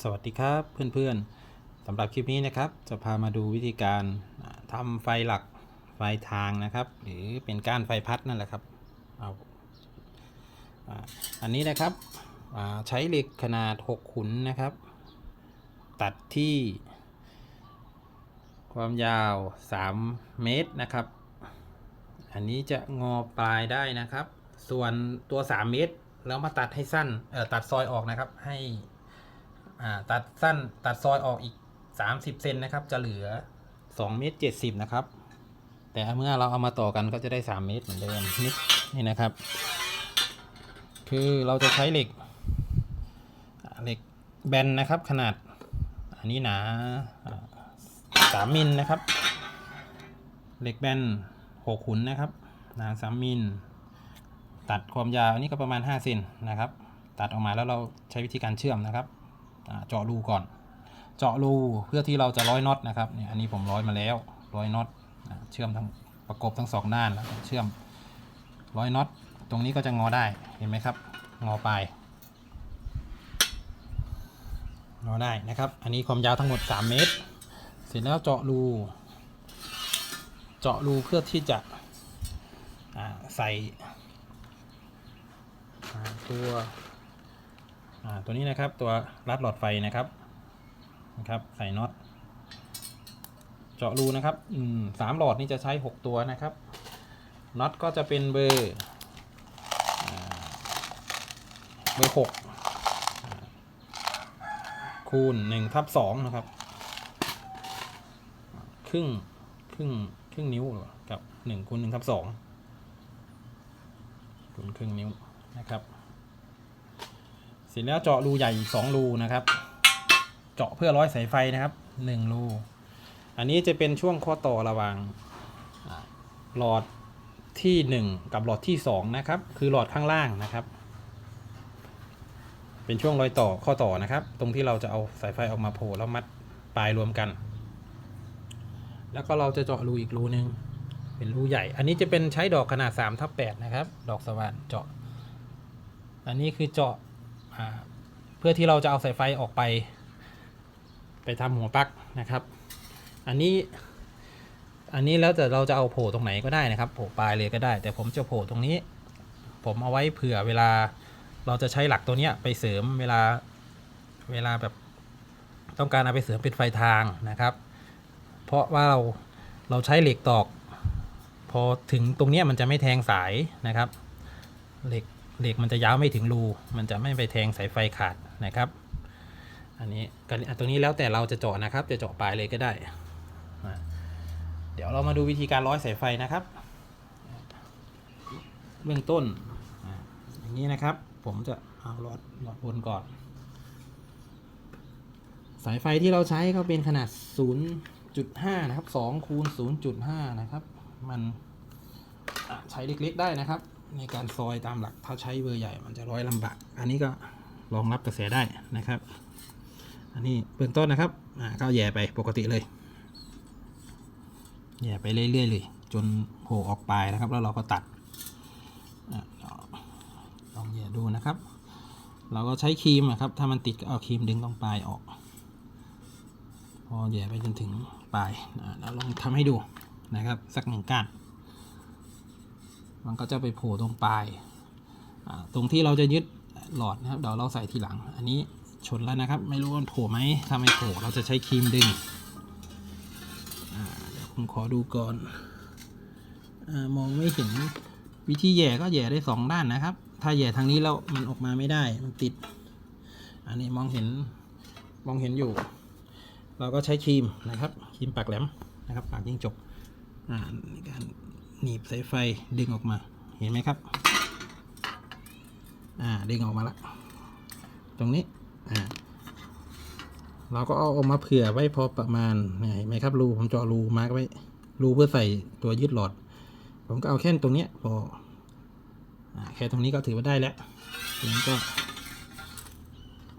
สวัสดีครับเพื่อนๆสำหรับคลิปนี้นะครับ จะพามาดูวิธีการอ่าทำไฟหลักไฟทางนะครับ หรือเป็นก้านไฟพัดนั่นแหละครับเอาอันนี้นะครับใช้เหล็กขนาด 6 ขุนนะครับ ตัดที่ความยาว 3 เมตรนะครับ อันนี้จะงอปลายได้นะครับ ส่วนตัว 3 เมตรแล้วมาตัดให้สั้นเออตัดซอยออกนะครับให้ ตัดสั้นตัดซอยออกอีก 30เซนนะครับ จะเหลือ2เมตร70 นะครับ แต่เมื่อเราเอามาต่อกันก็จะได้ 3 เมตรเหมือนเดิมนี่นี่นะครับ คือเราจะใช้เหล็กเหล็กแบนนะครับขนาดอันนี้หนาอ่าสามมิลนะครับ เหล็กแบน6ขุนนะครับหนา3มิลตัดความยาวอันนี้ก็ประมาณ5เซนนะครับ ตัดออกมาแล้วเราใช้วิธีการเชื่อมนะครับ เจาะรูก่อน เจาะรูเพื่อที่เราจะร้อยน็อตนะครับเนี่ยอันนี้ผมร้อยมาแล้วร้อยน็อตเชื่อมทั้งประกบทั้งสองด้านแล้วเชื่อมร้อยน็อตตรงนี้ก็จะงอได้เห็นไหมครับ งอปลายงอได้นะครับ อันนี้ความยาวทั้งหมด 3 เมตร เสร็จแล้วเจาะรู เจาะรูเพื่อที่จะใส่ตัว ตัวนี้นะครับตัวรัดหลอดไฟนะครับนะครับใส่น็อตเจาะรูนะครับสามหลอดนี่จะใช้ 6 ตัวนะครับน็อตก็จะเป็นเบอร์เบอร์หกคูณ1ทับ2นะครับ ครึ่งครึ่งครึ่งนิ้วกับ1คูณ1ทับ2คูณครึ่งนิ้วนะครับ เสร็จแล้วเจาะรูใหญ่อีกสองรูนะครับ เจาะเพื่อร้อยสายไฟนะครับหนึ่งรู อันนี้จะเป็นช่วงข้อต่อระหว่างหลอดที่หนึ่งกับหลอดที่สองนะครับ คือหลอดข้างล่างนะครับ เป็นช่วงรอยต่อข้อต่อนะครับ ตรงที่เราจะเอาสายไฟออกมาโผล่แล้วมัดปลายรวมกัน แล้วก็เราจะเจาะรูอีกรูหนึ่งเป็นรูใหญ่ อันนี้จะเป็นใช้ดอกขนาด3ทับ8นะครับ ดอกสว่านเจาะ อันนี้คือเจาะ อ่าเพื่อที่เราจะเอาสายไฟออกไป ไปทำหัวปลั๊กนะครับ อันนี้ อันนี้แล้วแต่เราจะเอาโผล่ตรงไหนก็ได้นะครับโผล่ปลายเลยก็ได้ แต่ผมจะโผล่ตรงนี้ ผมเอาไว้เผื่อเวลาเราจะใช้หลักตัวเนี้ยไปเสริมเวลาเวลาแบบต้องการเอาไปเสริมเป็นไฟทางนะครับ เพราะว่าเราเราใช้เหล็กตอก พอถึงตรงเนี้ยมันจะไม่แทงสายนะครับ เหล็ก เหล็กมันจะยาวไม่ถึงรู มันจะไม่ไปแทงสายไฟขาดนะครับ อันนี้กันตรงนี้แล้วแต่เราจะเจาะนะครับ จะเจาะปลายเลยก็ได้ เดี๋ยวเรามาดูวิธีการร้อยสายไฟนะครับ เบื้องต้นอย่างนี้นะครับ ผมจะเอาหลอดหลอดบนก่อน สายไฟที่เราใช้ก็เป็นขนาด 0.5 นะครับ2คูณ0.5 นะครับ มันใช้เล็กๆได้นะครับ ในการซอยตามหลักถ้าใช้เบอร์ใหญ่มันจะร้อยลำบาก อันนี้ก็รองรับกระแสได้นะครับ อันนี้เบื้องต้นนะครับอ่าก็แย่ไปปกติเลย แย่ไปเรื่อยๆเลย จนโผล่ออกปลายนะครับ แล้วเราก็ตัดอลองแย่ดูนะครับ เราก็ใช้ครีมนะครับ ถ้ามันติดก็เอาครีมดึงตรงปลายออก พอแย่ไปจนถึงปลายแล้วลองทำให้ดูนะครับ สักหนึ่งก้าน มันก็จะไปโผล่ตรงปลายตรงที่เราจะยึดหลอดนะครับเดี๋ยวเราใส่ทีหลัง อันนี้ชนแล้วนะครับ ไม่รู้ว่าโผล่ไหมถ้าไม่โผล่เราจะใช้ครีมดึงเดี๋ยวผมขอดูก่อนอมองไม่เห็นวิธีแย่ก็แย่ได้สองด้านนะครับ ถ้าแย่ทางนี้แล้วมันออกมาไม่ได้มันติด อันนี้มองเห็นมองเห็นอยู่ เราก็ใช้ครีมนะครับครีมปากแหลมนะครับปากยิ่งจบอ่าในการ หนีบสายไฟดึงออกมา เห็นไหมครับ อ่าดึงออกมาละ ตรงนี้ อ่า เราก็เอาออกมาเผื่อไว้พอประมาณเห็นไหมครับ รูผมเจาะรูมาร์กไว้ รูเพื่อใส่ตัวยึดหลอด ผมก็เอาแค่ตรงเนี้ยพออ่าแค่ตรงนี้ก็ถือว่าได้แล้วทีนี้ก็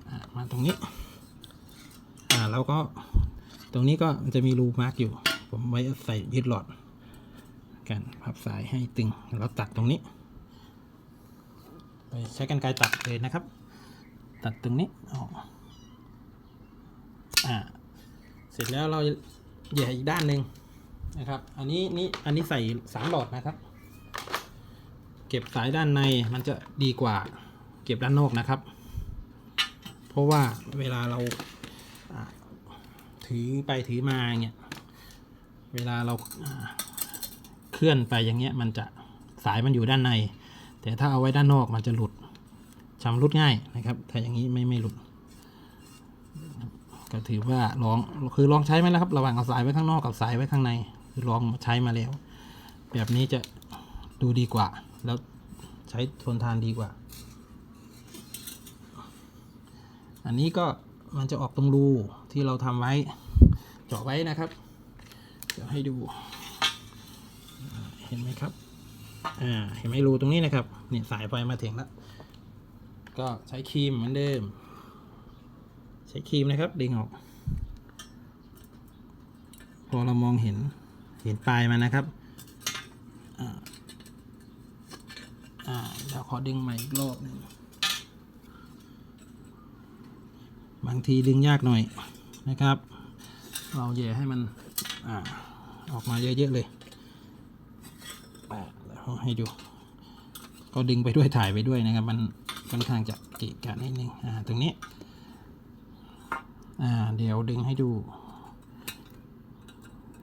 อ่ามาตรงนี้ อ่าแล้วก็ตรงนี้ก็จะมีรูมาร์กอยู่ ผมไว้ใส่ยึดหลอด กันพับสายให้ตึงแล้วตัดตรงนี้ ไปใช้กันไกรตัดเลยนะครับ ตัดตรงนี้ออกอ่าเสร็จแล้วเราแหย่อีกด้านหนึ่งนะครับ อันนี้นี่อันนี้ใส่สามหลอดนะครับ เก็บสายด้านในมันจะดีกว่าเก็บด้านนอกนะครับ เพราะว่าเวลาเราถือไปถือมาเงี้ยเวลาเรา เคลื่อนไปอย่างเงี้ยมันจะสายมันอยู่ด้านใน แต่ถ้าเอาไว้ด้านนอกมันจะหลุดชำรุดง่ายนะครับ ถ้าอย่างนี้ไม่ไม่หลุด ก็ถือว่าลองคือลองใช้ไหมแล้วครับ ระหว่างเอาสายไว้ข้างนอกกับสายไว้ข้างในคือลองใช้มาแล้ว แบบนี้จะดูดีกว่า แล้วใช้ทนทานดีกว่า อันนี้ก็มันจะออกตรงรูที่เราทำไว้เจาะไว้นะครับ เดี๋ยวให้ดู ห็นไหมครับ อ่า เห็นไหมรูตรงนี้นะครับ เนี่ยสายไฟมาถึงแล้ว ก็ใช้ครีมเหมือนเดิม ใช้ครีมนะครับ ดึงออก พอเรามองเห็น เห็นปลายมันนะครับ อ่า อ่าเดี๋ยวขอดึงใหม่อีกรอบหนึงบางทีดึงยากหน่อยนะครับ เราแย่ให้มันอ่าออกมาเยอะๆเลย ให้ดู ก็ดึงไปด้วยถ่ายไปด้วยนะครับ มันค่อนข้างจะเกะกะนิดนึงอ่าตรงนี้อ่าเดี๋ยวดึงให้ดู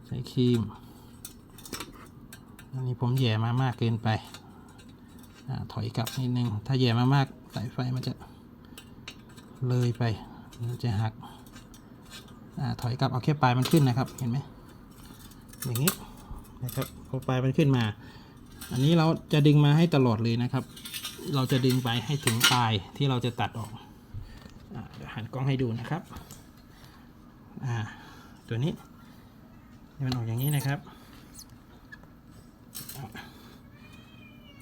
ใช้ครีมอันนี้ผมแย่มามากเกินไปอ่าถอยกลับนิดนึง ถ้าแย่มามากสายไฟมันจะเลยไป มันจะหักอ่าถอยกลับเอาแค่ปลายมันขึ้นนะครับ เห็นไหมอย่างนี้นะครับพอปลายมันขึ้นมา อันนี้เราจะดึงมาให้ตลอดเลยนะครับ เราจะดึงไปให้ถึงปลายที่เราจะตัดออกอเดี๋ยวหันกล้องให้ดูนะครับตัวนี้มันออกอย่างนี้นะครับ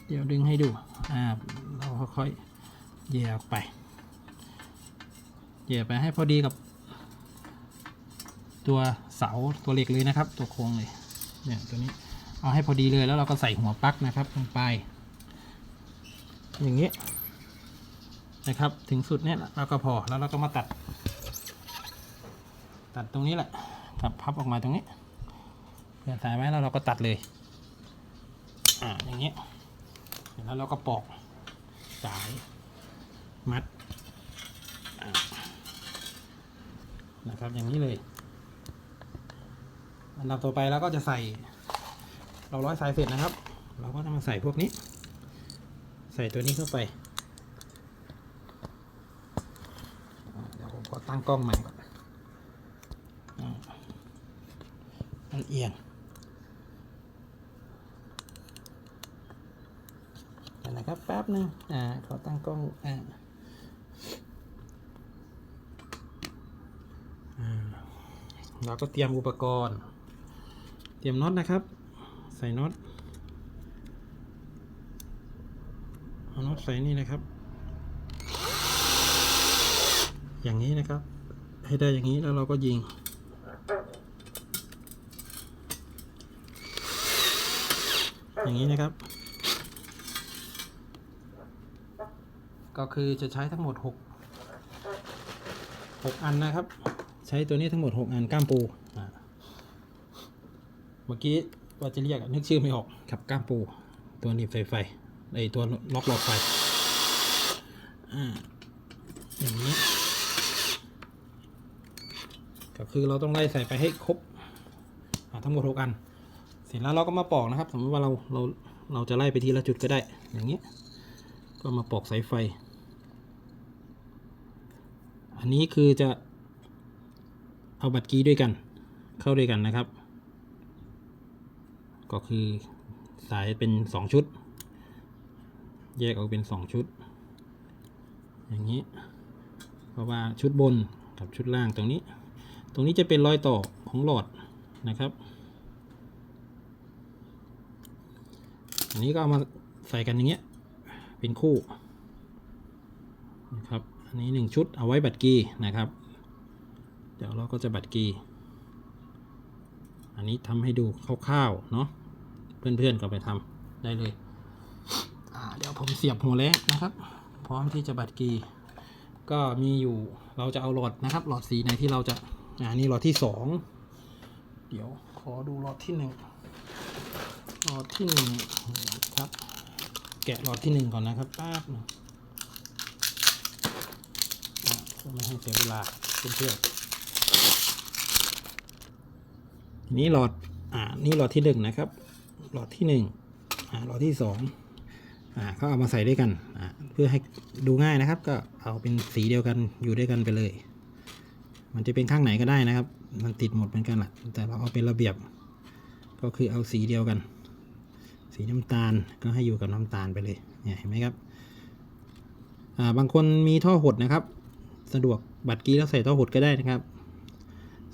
เดี๋ยวดึงให้ดูเราค่อยๆแย่ออกไปแย่ไปให้พอดีกับ ตัวเสาตัวเหล็กเลยนะครับ ตัวโครงเลยเนี่ยตัวนี้ เอาให้พอดีเลยแล้วเราก็ใส่หัวปลั๊กนะครับลงไป อย่างนี้นะครับถึงสุดเนี้ยเราก็พอแล้วเราก็มาตัด ตัดตรงนี้แหละตัดพับออกมาตรงนี้เพื่อสายไว้แล้วเราก็ตัดเลยอ่าอย่างนี้แล้วเราก็ปอกสายมัดนะครับอย่างนี้เลยอันดับต่อไปเราก็จะใส่ เราร้อยสายเสร็จนะครับ เราก็จะมาใส่พวกนี้ ใส่ตัวนี้เข้าไปอ่าเดี๋ยวผมขอตั้งกล้องใหม่ก่อนอันเอียงเดี๋ยวนะครับแป๊บนึงอ่าขอตั้งกล้องอ่าเราก็เตรียมอุปกรณ์ เตรียมน็อตนะครับ ใส่น็อตเอาน็อตใส่นี่นะครับ อย่างนี้นะครับ ให้ได้อย่างนี้แล้วเราก็ยิงอย่างนี้นะครับ ก็คือจะใช้ทั้งหมด 6 6 อันนะครับ ใช้ตัวนี้ทั้งหมด 6 อันก้ามปูเมื่อกี้ ว่าจะเรียกนึกชื่อไม่ออกครับก้ามปู ตัวหนีบสายไฟไอตัวล็อกหลอดไฟอ่าอย่างนี้ ก็คือเราต้องไล่ใส่ไปให้ครบทั้งหมดหกอัน เสร็จแล้วเราก็มาปอกนะครับ สมมติว่าเราเราเราจะไล่ไปทีละจุดก็ได้ อย่างนี้ก็มาปอกสายไฟ อันนี้คือจะเอาบัตรกีด้วยกัน เข้าด้วยกันนะครับ ก็คือสายเป็นสองชุด แยกออกเป็นสองชุด อย่างนี้ เพราะว่าชุดบนกับชุดล่างตรงนี้ ตรงนี้จะเป็นรอยต่อของหลอดนะครับ อันนี้ก็เอามาใส่กันอย่างเงี้ย เป็นคู่นะครับ อันนี้หนึ่งชุดเอาไว้บัตรกีนะครับ เดี๋ยวเราก็จะบัตรกี อันนี้ทำให้ดูคร่าวๆเนาะเพื่อนๆก็ไปทำได้เลยเดี๋ยวผมเสียบหัวแล้นะครับ พร้อมที่จะบัตรกี ก็มีอยู่เราจะเอาหลอดนะครับ หลอดสีไหนที่เราจะอ่านี่หลอดที่สองเดี๋ยวขอดูหลอดที่หนึ่งหลอดที่หนึ่งครับ แกะหลอดที่หนึ่งก่อนนะครับแป๊บหนึงอ่าเพื่อไม่ให้เสียเวลาเพื่อนๆ ทีนี้หลอดอ่านี่หลอดที่หนึ่งนะครับ หลอดที่หนึ่งอ่าหลอดที่สองอ่าก็เอามาใส่ด้วยกันอ่าเพื่อให้ดูง่ายนะครับ ก็เอาเป็นสีเดียวกันอยู่ด้วยกันไปเลย มันจะเป็นข้างไหนก็ได้นะครับ มันติดหมดเหมือนกันแหละแต่เราเอาเป็นระเบียบ ก็คือเอาสีเดียวกัน สีน้ำตาลก็ให้อยู่กับน้ำตาลไปเลยเนี่ยเห็นไหมครับอ่าบางคนมีท่อหดนะครับ สะดวกบัตรกี้แล้วใส่ท่อหดก็ได้นะครับ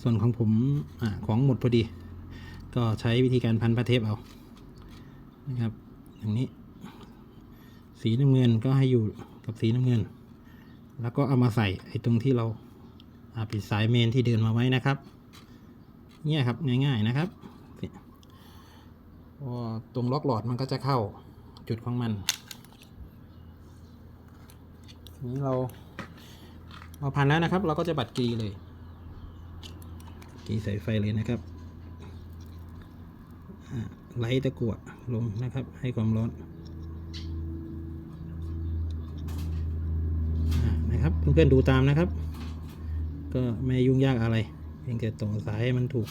ส่วนของผมอของหมดพอดี ก็ใช้วิธีการพันผ้าเทปเอานะครับอย่างนี้ สีน้ำเงินก็ให้อยู่กับสีน้ำเงิน แล้วก็เอามาใส่ไอ้ตรงที่เราปิดสายเมนที่เดินมาไว้นะครับเนี่ยครับง่ายๆนะครับตรงล็อกหลอดมันก็จะเข้าจุดของมันนี้เราเราพันแล้วนะครับ เราก็จะบัดกรีเลย กรีใส่ไฟเลยนะครับไล่ตะกั่วลงนะครับ ให้ความร้อนอนะครับเพื่อนๆดูตามนะครับ ก็ไม่ยุ่งยากอะไร เพียงแต่ต่อสายให้มันถูก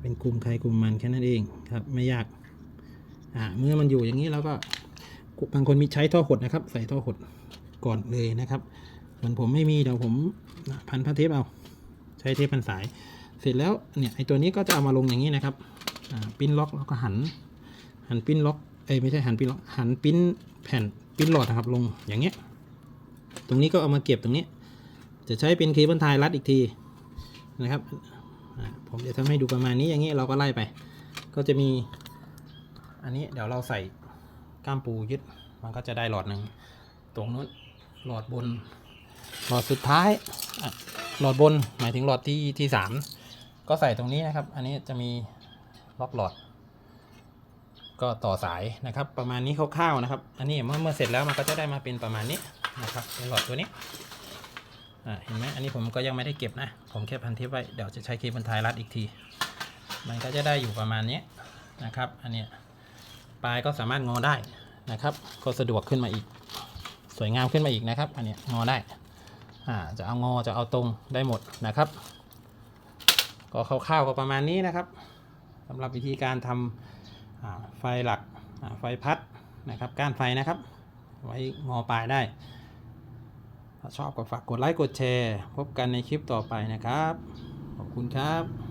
เป็นกลุ่มใครกลุ่มมันแค่นั้นเองครับ ไม่ยากอ่าเมื่อมันอยู่อย่างนี้เราก็บางคนมีใช้ท่อหดนะครับ ใส่ท่อหดก่อนเลยนะครับส่วนผมไม่มีเดี๋ยวผมพันผ้าเทปเอา ใช้เทปพันสาย เสร็จแล้วเนี่ยไอตัวนี้ก็จะเอามาลงอย่างนี้นะครับปิ้นล็อกแล้วก็หัน หันปิ้นล็อกเอ้ไม่ใช่หันปิ้นล็อกหันปิ้นแผ่นปิ้นหลอดนะครับลงอย่างเงี้ยตรงนี้ก็เอามาเก็บตรงนี้ จะใช้เป็นเคเบิลไทยรัดอีกทีนะครับผมจะทำให้ดูประมาณนี้อย่างนี้เราก็ไล่ไป ก็จะมี อันนี้เดี๋ยวเราใส่ก้ามปูยึดมันก็จะได้หลอดหนึ่งตรงนู้นหลอดบนหลอดสุดท้ายอ หลอดบนหมายถึงหลอดที่ที่สามก็ใส่ตรงนี้นะครับ อันนี้จะมีล็อกหลอด ก็ต่อสายนะครับ ประมาณนี้คร่าวๆนะครับ อันนี้เมื่อเมื่อเสร็จแล้วมันก็จะได้มาเป็นประมาณนี้นะครับเป็นหลอดตัวนี้อ่าเห็นไหมอันนี้ผมก็ยังไม่ได้เก็บนะ ผมแค่พันเทปไว้ เดี๋ยวจะใช้เคเบิลไทยรัดอีกที มันก็จะได้อยู่ประมาณนี้นะครับ อันนี้ปลายก็สามารถงอได้นะครับ ก็สะดวกขึ้นมาอีก สวยงามขึ้นมาอีกนะครับ อันนี้งอได้ จะเอางอจะเอาตรงได้หมดนะครับ ก็คร่าวๆก็ประมาณนี้นะครับสำหรับวิธีการทำไฟหลักไฟพัดนะครับก้านไฟนะครับ ไว้งอปลายได้ ถ้าชอบก็ฝากกดไลค์กดแชร์ พบกันในคลิปต่อไปนะครับ ขอบคุณครับ